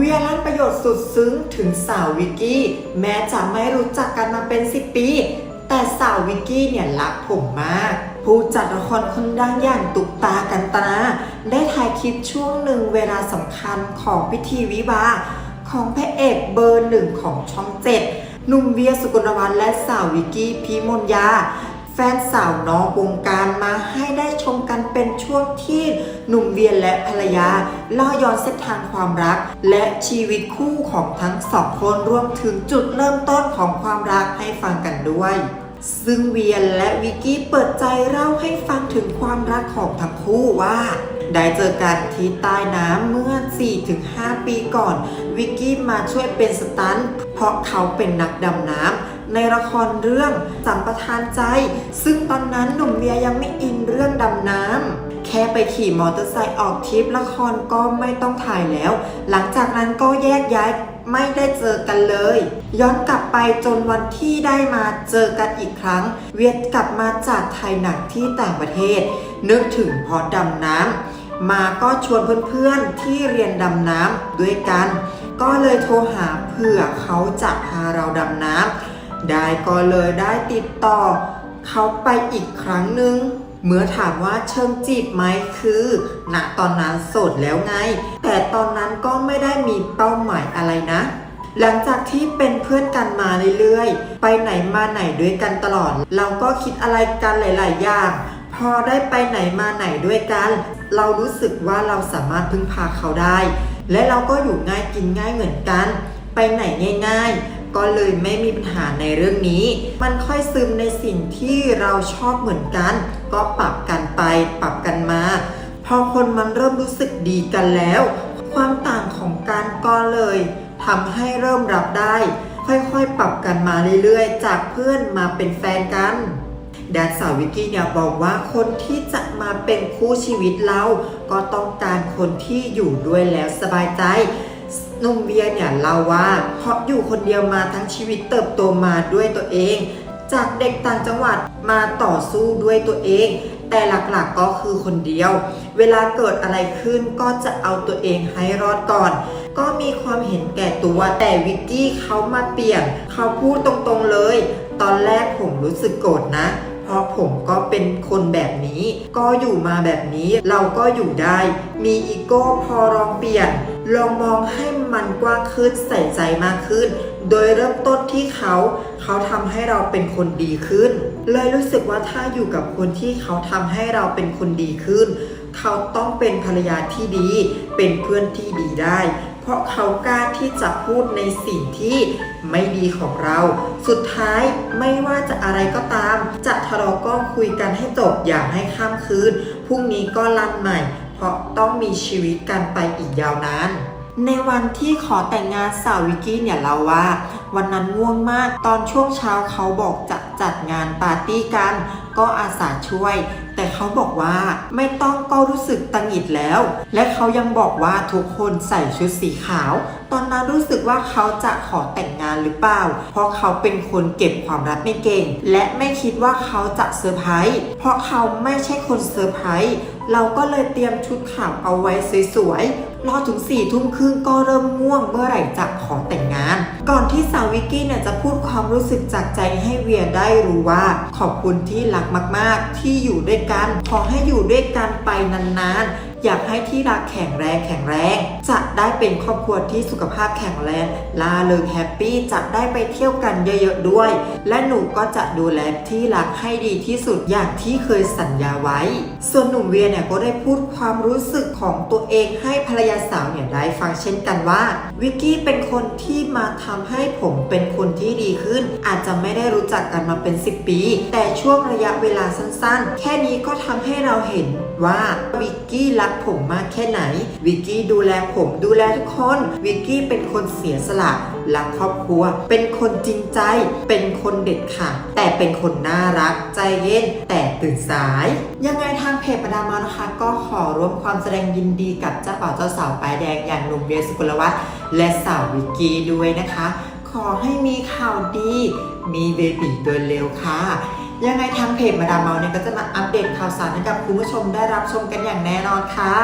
เวียลั่นประโยชน์สุดซึ้งถึงสาววิกกี้ แม้จะไม่รู้จักกันมาเป็น 10 ปี แต่สาววิกกี้เนี่ยรักผมมาก ผู้จัดละครคนดังอย่างตุกตากันตนาได้ถ่ายคลิปช่วงหนึ่งเวลาสำคัญของพิธีวิวาของพระเอกเบอร์หนึ่งของช่องเจ็ดหนุ่มเวียสุกลวัฒน์และสาววิกกี้พีมนยา ฟนสาวนอกวงการมาให้ได้ชมกันเป็นช่วงที่หนุ่มเวียนและภรรยาเล่าย้อนเส้นทางความรัก และชีวิตคู่ของทั้งสองคนรวมถึงจุดเริ่มต้นของความรักให้ฟังกันด้วย ซึ่งเวียนและวิกกี้เปิดใจเล่าให้ฟังถึงความรักของทั้งคู่ว่าได้เจอกันที่ใต้น้ำเมื่อ 4-5 ปีก่อน วิกกี้มาช่วยเป็นสตันเพราะเขาเป็นนักดำน้ำ ในละครเรื่องสัมปทานใจ ซึ่งตอนนั้นหนุ่มเวียยังไม่อินเรื่องดำน้ำแค่ไปขี่มอเตอร์ไซค์ออกทริปละครก็ไม่ต้องถ่ายแล้ว หลังจากนั้นก็แยกย้ายไม่ได้เจอกันเลย ย้อนกลับไปจนวันที่ได้มาเจอกันอีกครั้ง เวียดกลับมาจากไทยหนักที่ต่างประเทศ นึกถึงพอดำน้ำมาก็ชวนเพื่อนๆที่เรียนดำน้ำด้วยกัน ก็เลยโทรหาเผื่อเขาจะพาเราดำน้ำ ได้ก็เลยได้ติดต่อ เขาไปอีกครั้งหนึ่งเมื่อถามว่าเชิงจีบไหมคือณตอนนั้นโสดแล้วไง แต่ตอนนั้นก็ไม่ได้มีเป้าหมายอะไรนะ หลังจากที่เป็นเพื่อนกันมาเรื่อยๆ ไปไหนมาไหนด้วยกันตลอด เราก็คิดอะไรกันหลาย ๆ อย่าง พอได้ไปไหนมาไหนด้วยกัน เรารู้สึกว่าเราสามารถพึ่งพาเขาได้ และเราก็อยู่ง่ายกินง่ายเหมือนกัน ไปไหนง่าย ๆ ก็เลยไม่มีปัญหาในเรื่องนี้ มันค่อยซึมในสิ่งที่เราชอบเหมือนกัน ก็ปรับกันไปปรับกันมา พอคนมันเริ่มรู้สึกดีกันแล้ว ความต่างของการก็เลยทำให้เริ่มรับได้ ค่อยๆ ปรับกันมาเรื่อยๆ จากเพื่อนมาเป็นแฟนกันแดนสาววิกกี้เนี่ยบอกว่าคนที่จะมาเป็นคู่ชีวิตเรา ก็ต้องการคนที่อยู่ด้วยแล้วสบายใจ หนุ่มเวียเนี่ยเล่าว่าเพราะอยู่คนเดียวมาทั้งชีวิตเติบโตมาด้วยตัวเอง จากเด็กต่างจังหวัดมาต่อสู้ด้วยตัวเอง แต่หลักๆก็คือคนเดียว เวลาเกิดอะไรขึ้นก็จะเอาตัวเองให้รอดก่อน ก็มีความเห็นแก่ตัวแต่วิกกี้เขามาเปลี่ยน เขาพูดตรงๆเลย ตอนแรกผมรู้สึกโกรธนะ เพราะผมก็เป็นคนแบบนี้ ก็อยู่มาแบบนี้เราก็อยู่ได้ มีอีโก้พอลองเปลี่ยน ลองมองให้มันกว้างขึ้นใส่ใจมากขึ้น โดยเริ่มต้นที่เขา เขาทำให้เราเป็นคนดีขึ้น เลยรู้สึกว่าถ้าอยู่กับคนที่เขาทำให้เราเป็นคนดีขึ้น เขาต้องเป็นภรรยาที่ดี เป็นเพื่อนที่ดีได้ ราะเขากล้าที่จะพูดในสิ่งที่ไม่ดีของเรา สุดท้ายไม่ว่าจะอะไรก็ตาม จะทะเลาะก็คุยกันให้จบอย่าให้ข้ามคืนพรุ่งนี้ก็รันใหม่ เพราะต้องมีชีวิตกันไปอีกยาวนานในวันที่ขอแต่งงานสาววิกกี้เนี่ยเล่าว่า วันนั้นง่วงมากตอนช่วงเช้าเขาบอกจะจัดงานปาร์ตี้กัน ก็อาสาช่วย แต่เขาบอกว่าไม่ต้องก็รู้สึกตังหิดแล้ว และเขายังบอกว่าทุกคนใส่ชุดสีขาว ตอนนั้นรู้สึกว่าเขาจะขอแต่งงานหรือเปล่า เพราะเขาเป็นคนเก็บความลับไม่เก่ง และไม่คิดว่าเขาจะเซอร์ไพรส์เพราะเขาไม่ใช่คนเซอร์ไพรส์เราก็เลยเตรียมชุดขาวเอาไว้สวยๆ รอถึงสี่ทุ่มครึ่งก็เริ่มง่วงเมื่อไหร่จะขอแต่งงาน ก่อนที่สาววิกกี้เนี่ยจะพูดความรู้สึกจากใจให้เวียได้รู้ว่า ขอบคุณที่รักมากๆ ที่อยู่ด้วยกัน ขอให้อยู่ด้วยกันไปนานๆ อยากให้ที่รักแข็งแรงแข็งแรง จะได้เป็นครอบครัวที่สุขภาพแข็งแรงลาเริงแฮปปี้จะได้ไปเที่ยวกันเยอะๆด้วย และหนูก็จะดูแลที่รักให้ดีที่สุดอย่างที่เคยสัญญาไว้ ส่วนหนุ่มเวียเนี่ยก็ได้พูดความรู้สึกของตัวเองให้ภรรยาสาวเนี่ยได้ฟังเช่นกันว่าวิกกี้เป็นคนที่มาทำให้ผมเป็นคนที่ดีขึ้น อาจจะไม่ได้รู้จักกันมาเป็น 10 ปี แต่ช่วงระยะเวลาสั้นๆ แค่นี้ก็ทำให้เราเห็นว่าวิกกี้รักผมมากแค่ไหน วิกกี้ดูแลผมดูแลทุกคน วิกกี้เป็นคนเสียสละรักครอบครัว เป็นคนจริงใจ เป็นคนเด็ดขาดแต่เป็นคนน่ารักใจเย็นแต่ตื่นสาย ยังไงทางเพจประดามานะคะ ก็ขอร่วมความแสดงยินดีกับเจ้าบ่าวเจ้าสาวป้ายแดงอย่างหนุ่มเบียสุกุลวัฒน์และสาววิกกี้ด้วยนะคะ ขอให้มีข่าวดี มีเบบีโดยเร็วค่ะ ยังไงทางเพจมาดามเมาเนี่ยก็จะมาอัปเดตข่าวสารให้กับคุณผู้ชมได้รับชมกันอย่างแน่นอนค่ะ